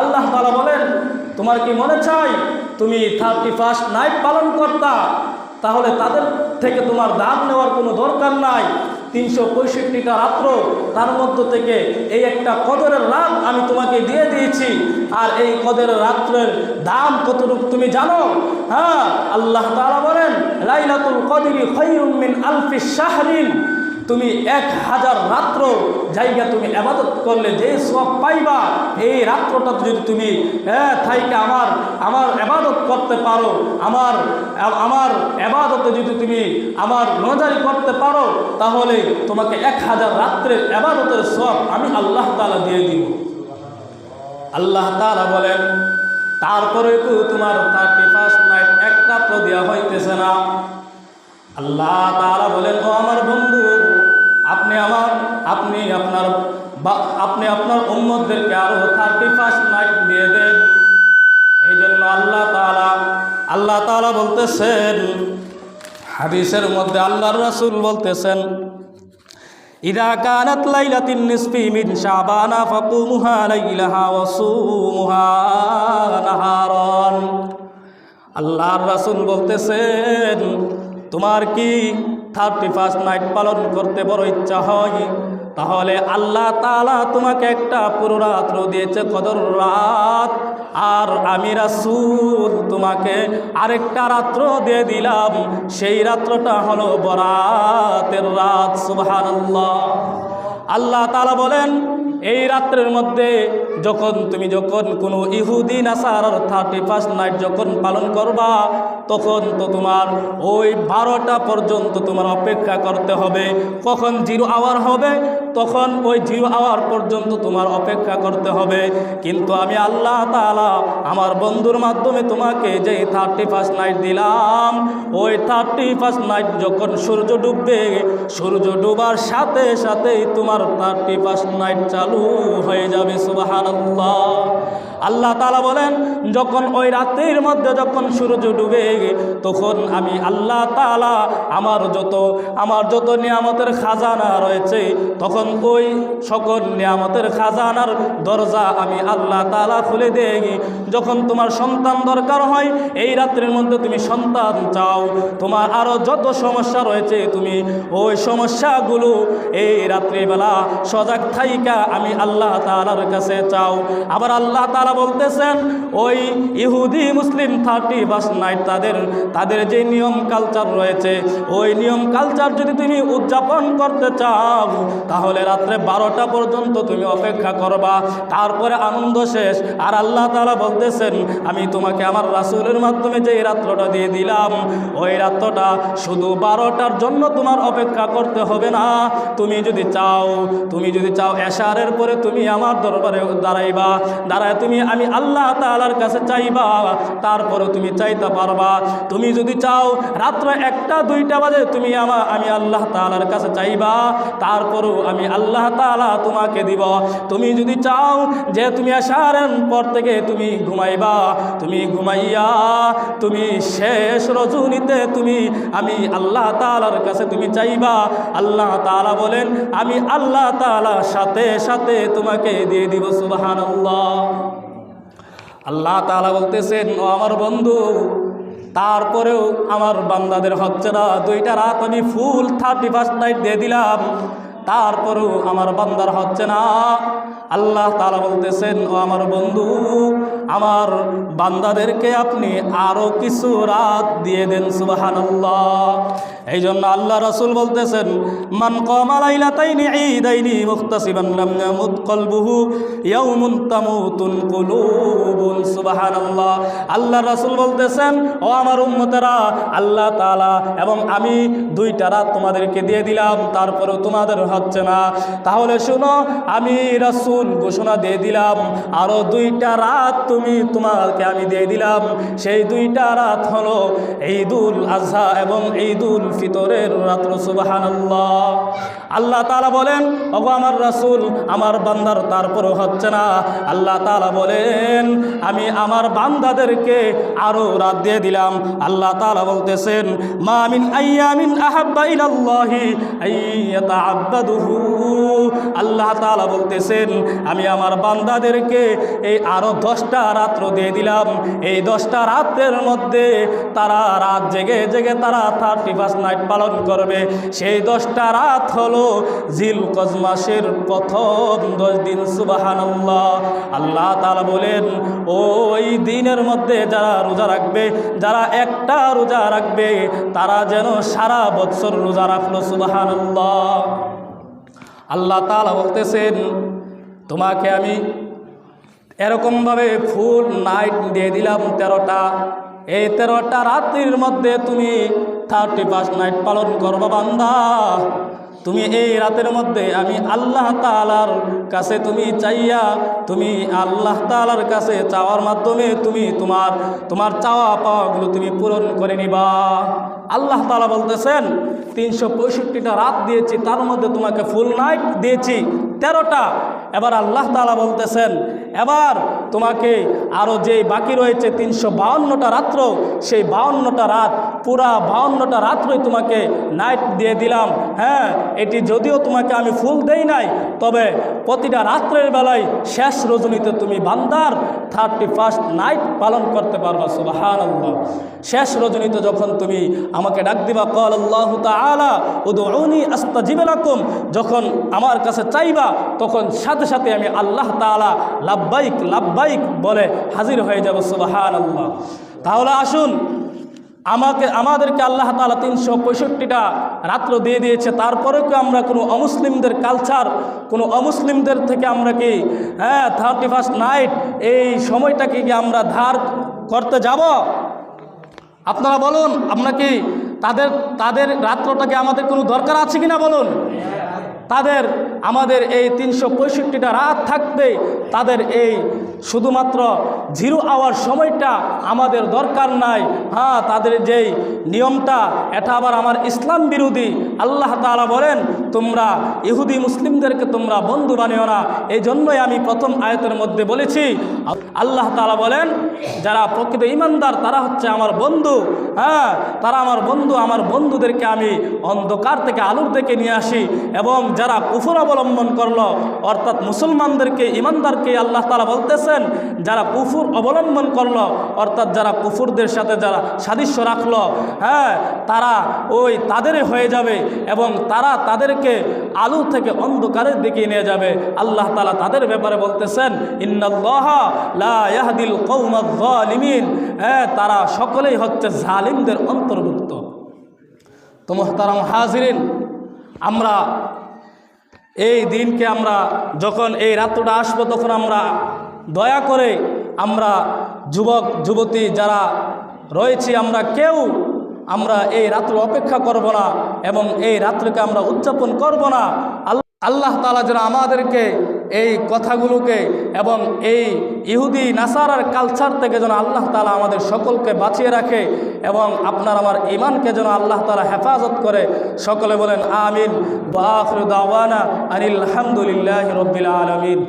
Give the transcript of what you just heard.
আল্লাহ তালা বলেন, তোমার কি মনে চাই তুমি থার্টি ফার্স্ট নাইট পালন করতা? তাহলে তাদের থেকে তোমার দাম নেওয়ার কোনো দরকার নাই। তিনশো পঁয়ষট্টিটা রাত্র তার মধ্য থেকে এই একটা কদরের রাত আমি তোমাকে দিয়ে দিয়েছি। আর এই কদরের রাত্রের দাম কতটুকু তুমি জানো? হ্যাঁ আল্লাহ তালা বলেন, লাইলাতুল কদরি খৈরুম মিন আলফি শাহরিন। তুমি এক হাজার রাত্র জায়গা তুমি আবাদত করলে, যে সব পাইবা, এই রাত্রটা যদি তুমি হ্যাঁ থাইকে আমার আমার আবাদত করতে পারো, আমার আমার আবাদতে যদি তুমি আমার নজারি করতে পারো, তাহলে তোমাকে এক হাজার রাত্রের আবাদতের সব আমি আল্লাহ তালা দিয়ে দিব। আল্লাহ তালা বলেন, তারপরে তো তোমার থার্টি ফার্স্ট নাইট এক রাত্র দেওয়া হইতেছে না। আল্লাহ তাআলা বলেন, ও আমার বন্ধু আপনি আমার, আপনি আপনার বা- আপনি আপনার উম্মতদেরকে আরও থার্টি ফার্স্ট নাইট দিয়ে দেন। এই জন্য আল্লাহ তালা আল্লাহ তালা বলতেছেন, হাদিসের মধ্যে আল্লাহর রাসূল বলতেছেন, ইদা কানাত লাইলাতিন নিসফি মিন শাবানা ফাকুমুহা লাইলাহা ওয়া সুমুহা নাহারান। আল্লাহর রাসূল বলতেছেন, তোমার কি থার্টি ফার্স্ট নাইট পালন করতে বড় ইচ্ছা হয়। তাহলে আল্লাহ তালা তোমাকে একটা পুরো রাত্র দিয়েছে কদর রাত। আর আমি রাসূল, তোমাকে আরেকটা রাত্র দিয়ে দিলাম। সেই রাত্রটা হলো বরাতের রাত, সুবহানাল্লাহ। আল্লাহ তালা বলেন, এই রাত্রের মধ্যে যখন তুমি যখন কোনো ইহুদি নাসার থার্টি ফার্স্ট নাইট যখন পালন করবা তখন তো তোমার ওই বারোটা পর্যন্ত তোমার অপেক্ষা করতে হবে। কখন জিরো আওয়ার হবে, তখন ওই জিরো আওয়ার পর্যন্ত তোমার অপেক্ষা করতে হবে। কিন্তু আমি আল্লাহ তাআলা আমার বন্ধুর মাধ্যমে তোমাকে যে থার্টি ফার্স্ট নাইট দিলাম, ওই থার্টি ফার্স্ট নাইট যখন সূর্য ডুববে, সূর্য ডুবার সাথে সাথেই তোমার থার্টি ফার্স্ট নাইট চালু হয়ে যাবে সুবাহান আল্লাহ তালা বলেন, যখন ওই রাত্রির মধ্যে যখন সূর্য ডুবে তখন আমি আল্লাহ তালা আমার যত আমার যত নিয়ামতের খাজানা রয়েছে, তখন ওই সকল নিয়ামতের খাজানার দরজা আমি আল্লাহ তালা খুলে দেই। যখন তোমার সন্তান দরকার হয়, এই রাত্রির মধ্যে তুমি সন্তান চাও, তোমার আরও যত সমস্যা রয়েছে, তুমি ওই সমস্যাগুলো এই রাত্রিবেলা সজাগ থাইকা আমি আল্লাহ তালার কাছে চাও। আবার আল্লাহ তালা বলতেছেন, ওই ইহুদি, মুসলিম থার্টি বাস নাইট তাদের তাদের যে নিয়ম কালচার রয়েছে, ওই নিয়ম কালচার যদি তুমি উদযাপন করতে চাও, তাহলে রাত্রে বারোটা পর্যন্ত তুমি অপেক্ষা করবা। তারপরে আনন্দ শেষ। আর আল্লাহ তালা বলতেছেন, আমি তোমাকে আমার রাসুলের মাধ্যমে যে রাত্রটা দিয়ে দিলাম, ওই রাত্রটা শুধু বারোটার জন্য তোমার অপেক্ষা করতে হবে না। তুমি যদি চাও, তুমি যদি চাও এশারের পরে তুমি আমার দরবারে দাঁড়াইবা। দাঁড়ায় তুমি আমি আল্লাহ তালার কাছে চাইবা তারপরে তুমি চাইতে পারবা। তুমি যদি চাও রাত্র একটা, দুইটা বাজে, তুমি আমার আমি আল্লাহ তালার কাছে চাইবা, তারপরও আমি আল্লাহ তালা তোমাকে দিব। তুমি যদি চাও যে তুমি আসারের পর থেকে তুমি ঘুমাইবা, তুমি ঘুমাইয়া, তুমি শেষ রজনীতে তুমি, আমি আল্লাহ তালার কাছে তুমি চাইবা। আল্লাহ তালা বলেন, আমি আল্লাহ তালা সাথে সাথে তোমাকে দিয়ে দিব সুবাহান আল্লাহ তালা বলতেছেন আমার বন্ধু তারপরেও আমার বান্দাদের হচ্ছে না। দুইটা রাত আমি ফুল থার্টি ফার্স্ট নাইট দিয়ে দিলাম। তারপরেও আমার বান্দার হচ্ছে না। আল্লাহ তালা বলতেছেন, ও আমার বন্ধু আমার বান্দাদেরকে আপনি আরও কিছু রাত দিয়ে দেন সুবাহান এই জন্য আল্লাহ রসুল বলতেছেন, মান কমালাইলা তাইনি ঈদাইনি মুখতাসিবান লাম ইয়ামুত কলবুহু ইয়াউমুন তামুতুন কুলুবুন সুবহানাল্লাহ। আল্লাহ রাসূল বলতেছেন, ও আমার উম্মতেরা, আল্লাহ তাআলা এবং আমি দুইটা রাত তোমাদেরকে দিয়ে দিলাম, তারপরেও তোমাদের হচ্ছে না। তাহলে শুনো, আমি রাসূল ঘোষণা দিয়ে দিলাম, আরও দুইটা রাত তুমি তোমাকে আমি দিয়ে দিলাম। সেই দুইটা রাত হলো ঈদুল আজহা এবং ঈদুল ফিতরের রাত্র, সুবহানাল্লাহ। আল্লাহ তালা বলেন, ওগো আমার রাসূল, আমার বান্দার তারপরও হচ্ছে না। আল্লাহ তালা বলেন, আমি আমার বান্দাদেরকে আরও রাত দিয়ে দিলাম। আল্লাহ তালা বলতেছেন, মা মিন আইয়ামিন আহাব্বা ইলাল্লাহি আইয়াতাআব্বাদুহু। আল্লাহ তালা বলতেছেন, আমি আমার বান্দাদেরকে এই আরও দশটা রাত্র দিয়ে দিলাম। এই দশটা রাত্রের মধ্যে তারা রাত জেগে জেগে তারা থার্টি ফার্স্ট নাইট পালন করবে। সেই দশটা রাত হলো জিল কজমাসের প্রথম দশ দিন সুবাহান্লাহ আল্লাহ তাআলা বলেন, ওই দিনের মধ্যে যারা রোজা রাখবে, যারা একটা রোজা রাখবে, তারা যেন সারা বৎসর রোজা রাখল সুবাহান্লাহ আল্লাহ তালা বলতেছেন, তোমাকে আমি এরকমভাবে ফুল নাইট দিয়ে দিলাম তেরোটা। এই তেরোটা রাত্রির মধ্যে তুমি থার্টি ফার্স্ট নাইট পালন করব বান্দা। তুমি এই রাতের মধ্যে আমি আল্লাহ তালার কাছে তুমি চাইয়া, তুমি আল্লাহ তালার কাছে চাওয়ার মাধ্যমে তুমি তোমার তোমার চাওয়া পাওয়াগুলো তুমি পূরণ করে নিবা। আল্লাহ তালা বলতেছেন, তিনশো পঁয়ষট্টিটা রাত দিয়েছি, তার মধ্যে তোমাকে ফুল নাইট দিয়েছি, তেরোটা। এবার আল্লাহ তালা বলতেছেন, এবার তোমাকে আরও যে বাকি রয়েছে তিনশো বাউন্নটা রাত্র, সেই বাউন্নটা রাত, পুরা বাউন্নটা রাত্রই তোমাকে নাইট দিয়ে দিলাম। হ্যাঁ এটি যদিও তোমাকে আমি ফুল দেই নাই, তবে প্রতিটা রাত্রের বেলায় শেষ রজনীতে তুমি বান্দার থার্টি ফার্স্ট নাইট পালন করতে পারবা সুবাহান আল্লাহ শেষ রজনীতে যখন তুমি আমাকে ডাক দিবা কল আল্লাহ তালা উদৌনি আস্তা জিবেরাকুম যখন আমার কাছে চাইবা, তখন সাথে সাথে আমি আল্লাহ তালা লাভবাইক লাভবাইক বলে হাজির হয়ে যাব সুবাহান আল্লাহ তাহলে আসুন আমাকে, আমাদেরকে আল্লাহ তালা তিনশো পঁয়ষট্টিটা রাত্র দিয়ে দিয়েছে। তারপরেও কি আমরা কোনো অমুসলিমদের কালচার কোনো অমুসলিমদের থেকে আমরা কি হ্যাঁ থার্টি ফার্স্ট নাইট এই সময়টাকে কি আমরা ধার করতে যাব? আপনারা বলুন, আমরা কি তাদের তাদের রাত্রটাকে আমাদের কোনো দরকার আছে কি না বলুন? তাদের, আমাদের এই তিনশো পঁয়ষট্টিটা রাত থাকতে তাদের এই শুধুমাত্র জিরো আওয়ার সময়টা আমাদের দরকার নাই। হ্যাঁ তাদের যেই নিয়মটা, এটা আবার আমার ইসলাম বিরোধী। আল্লাহ তালা বলেন, তোমরা ইহুদি মুসলিমদেরকে তোমরা বন্ধু বানিও না। এই জন্যই আমি প্রথম আয়তের মধ্যে বলেছি, আল্লাহ তালা বলেন, যারা প্রকৃত ইমানদার তারা হচ্ছে আমার বন্ধু। হ্যাঁ তারা আমার বন্ধু, আমার বন্ধুদেরকে আমি অন্ধকার থেকে আলোর দিকে নিয়ে আসি এবং যারা কুফুর অবলম্বন করল, অর্থাৎ মুসলমানদেরকে ইমানদারকে আল্লাহ তালা বলতেছেন যারা পুফুর অবলম্বন করল, অর্থাৎ যারা পুফুরদের সাথে যারা সাদৃশ্য রাখল হ্যাঁ তারা ওই তাদের হয়ে যাবে এবং তারা তাদেরকে আলু থেকে অন্ধকারের দিকে নিয়ে যাবে। আল্লাহ তালা তাদের ব্যাপারে বলতেছেন, ইন্নাল্লাহ লা ইয়াহদিল কৌমাদ জালিমিন হ্যাঁ তারা সকলেই হচ্ছে জালিমদের অন্তর্ভুক্ত। তো মোহতারাম হাজিরিন, আমরা এই দিনকে আমরা যখন এই রাত্রটা আসব, তখন আমরা দয়া করে আমরা যুবক, যুবতী যারা রয়েছি, আমরা কেউ আমরা এই রাত্র অপেক্ষা করব না এবং এই রাত্রিকে আমরা উদযাপন করব না। আল্লাহ তালা যেন আমাদেরকে এই কথাগুলোকে এবং এই ইহুদি, নাসারার কালচার থেকে যেন আল্লাহ তালা আমাদের সকলকে বাঁচিয়ে রাখে এবং আপনার আমার ইমানকে যেন আল্লাহ তালা হেফাজত করে। সকলে বলেন, আমিন। বাফরুদ্দাওয়ানা আনিল আলহামদুলিল্লাহ রবিল আলমিন।